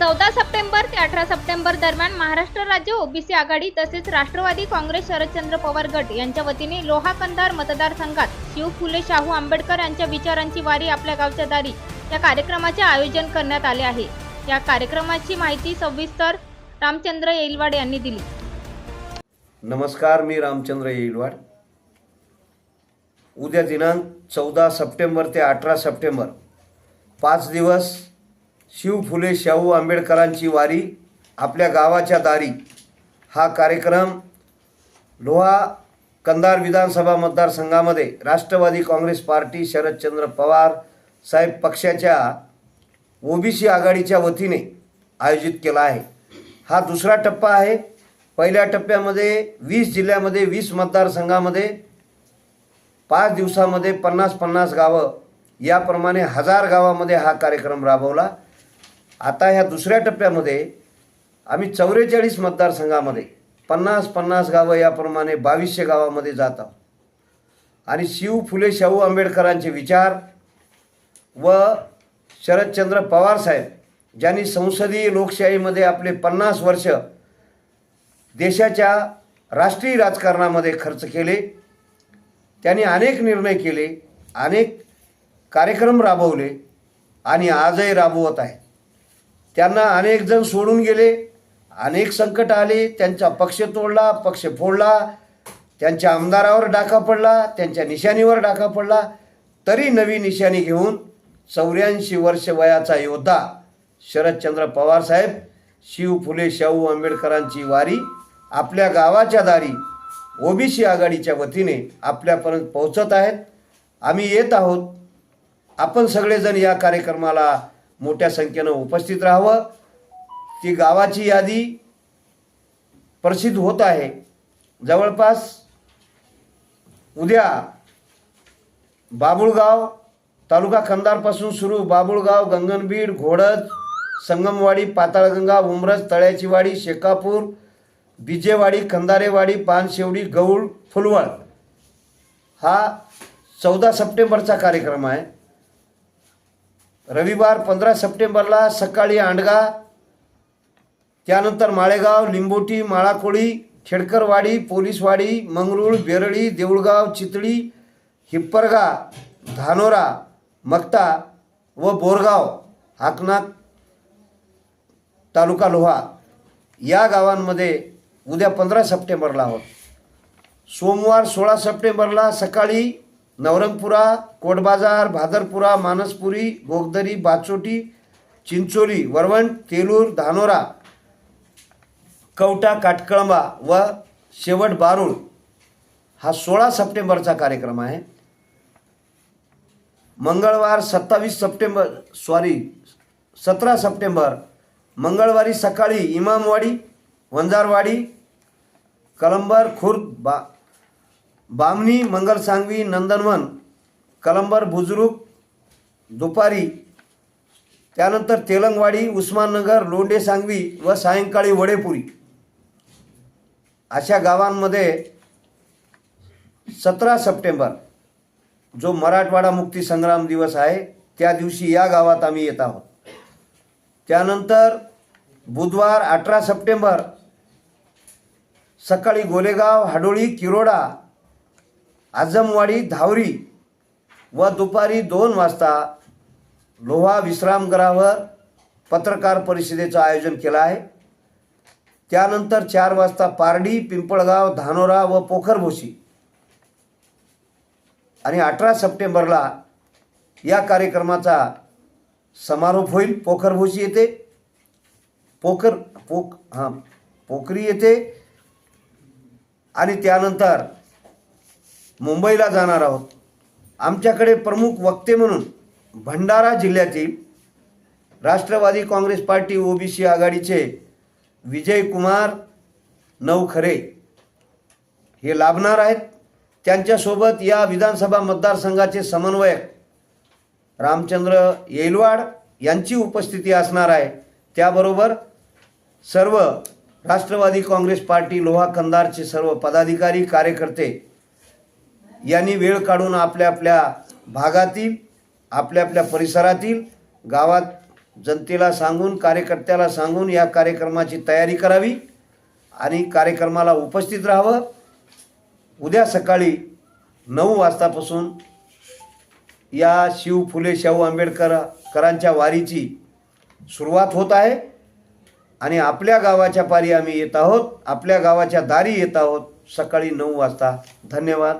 चौदा सप्टेंबर ते अठरा सप्टेंबर दरम्यान महाराष्ट्र राज्य ओबीसी आघाडी तसेच राष्ट्रवादी काँग्रेस शरदचंद्र पवार गट यांच्या वतीने लोहा कंधार मतदारसंघात शिव फुले शाहू आंबेडकर यांच्या विचारांची वारी आपल्या गावच्या दारी या कार्यक्रमाचे आयोजन करण्यात आले आहे. या कार्यक्रमाची माहिती सविस्तर रामचंद्र येलवाड यांनी दिली. नमस्कार मी रामचंद्र येलवाड उद्या दिनांक चौदा सप्टेंबर ते अठरा सप्टेंबर पाच दिवस शिव फुले शाहू आंबेडकरांची वारी आपल्या गावाच्या दारी. हा कार्यक्रम लोहा कंदार विधानसभा मतदारसंघामध्ये राष्ट्रवादी काँग्रेस पार्टी शरदचंद्र पवार साहेब पक्षाच्या ओबीसी आघाडीच्या वतीने आयोजित केला आहे. हा दुसरा टप्पा आहे. पहिल्या टप्प्यामध्ये वीस जिल्ह्यामध्ये वीस मतदारसंघामध्ये पाच दिवसामध्ये पन्नास पन्नास गावं. याप्रमाणे हजार गावामध्ये हा कार्यक्रम राबवला. आता ह्या दुसऱ्या टप्प्यामध्ये आम्ही चौवेचाळीस मतदारसंघामध्ये पन्नास पन्नास गावं याप्रमाणे बावीसशे गावामध्ये जात आहोत. आणि शिव फुले शाहू आंबेडकरांचे विचार व शरदचंद्र पवार साहेब ज्यांनी संसदीय लोकशाहीमध्ये आपले पन्नास वर्ष देशाच्या राष्ट्रीय राजकारणामध्ये खर्च केले त्यांनी अनेक निर्णय केले अनेक कार्यक्रम राबवले आणि आजही राबवत आहेत. त्यांना अनेक जण सोडून गेले. अनेक संकट आले. त्यांचा पक्ष तोडला पक्ष फोडला. त्यांच्या आमदारावर डाका पडला त्यांच्या निशाणीवर डाका पडला. तरी नवी निशाणी घेऊन चौऱ्याऐंशी वर्ष वयाचा योद्धा शरदचंद्र पवार साहेब शिव फुले शाहू आंबेडकरांची वारी आपल्या गावाच्या दारी ओबीसी आघाडीच्या वतीने आपल्यापर्यंत पोहोचत आहेत. आम्ही येत आहोत. आपण सगळेजण या कार्यक्रमाला मोठ्या संख्येनं उपस्थित राहावं. ती गावाची यादी प्रसिद्ध होत आहे. जवळपास उद्या बाबुळगाव तालुका खंदारपासून सुरू बाबुळगाव गंगनबीड घोडज संगमवाडी पाताळगंगा उमरज तळ्याचीवाडी शेकापूर बिजेवाडी खंदारेवाडी पानशेवडी गौळ फुलवळ. हा चौदा सप्टेंबरचा कार्यक्रम आहे. रविवार पंधरा सप्टेंबरला सकाळी आंडगा त्यानंतर माळेगाव लिंबोटी माळाकोळी खेडकरवाडी पोलीसवाडी मंगरूळ बेरळी देऊळगाव चितळी हिप्परगा धानोरा मक्ता व बोरगाव हाकनाथ तालुका लोहा या गावांमध्ये उद्या पंधरा सप्टेंबरला आहोत. सोमवार सोळा सप्टेंबरला सकाळी नवरंगपुरा कोटबाजार भादरपुरा मानसपुरी गोगदरी बाचोटी चिंचोली वरवंट तेलूर धानोरा कवटा काटकळंबा व शेवट बारूळ हा सोळा सप्टेंबरचा कार्यक्रम आहे. मंगळवार सत्तावीस सप्टेंबर सॉरी सतरा सप्टेंबर मंगळवारी सकाळी इमामवाडी वंजारवाडी कलंबर खुर्द बा बामणी मंगलसांगवी नंदनवन कलंबर बुजुर्ग दुपारी त्यानंतर तेलंगवाडी उस्माननगर लोंढे सांगवी व सायंकाळी वडेपुरी. अशा गावांमध्ये सतरा सप्टेंबर जो मराठवाडा मुक्ती संग्राम दिवस आहे त्या दिवशी या गावात आम्ही येत आहोत. त्यानंतर बुधवार अठरा सप्टेंबर सकाळी गोलेगाव हाडोळी किरोडा आजमवाडी धावरी व दुपारी दोन वाजता लोहा विश्रामगृहावर पत्रकार परिषदेचं आयोजन केलं आहे. त्यानंतर चार वाजता पारडी पिंपळगाव धानोरा व पोखरभोशी आणि अठरा सप्टेंबरला या कार्यक्रमाचा समारोप होईल. पोखरभोशी येथे. पोखर पोक हां पोखरी येथे. आणि त्यानंतर मुंबईला जाणार आहोत. आमच्याकडे प्रमुख वक्ते म्हणून भंडारा जिल्ह्यातील राष्ट्रवादी काँग्रेस पार्टी ओबीसी आघाडीचे विजयकुमार नवखरे हे लाभणार आहेत. त्यांच्यासोबत या विधानसभा मतदारसंघाचे समन्वयक रामचंद्र येलवाड यांची उपस्थिती असणार आहे. त्याबरोबर सर्व राष्ट्रवादी काँग्रेस पार्टी लोहा कंदारचे सर्व पदाधिकारी कार्यकर्ते यांनी वेळ काढून आपल्या आपल्या भागातील आपल्या आपल्या परिसरातील गावात जनतेला सांगून कार्यकर्त्याला सांगून या कार्यक्रमाची तयारी करावी आणि कार्यक्रमाला उपस्थित राहावं. उद्या सकाळी नऊ वाजतापासून या शिव फुले शाहू आंबेडकर करांच्या वारीची सुरुवात होत आहे आणि आपल्या गावाच्या पारी आम्ही येत आहोत आपल्या गावाच्या दारी येत आहोत सकाळी नऊ वाजता. धन्यवाद.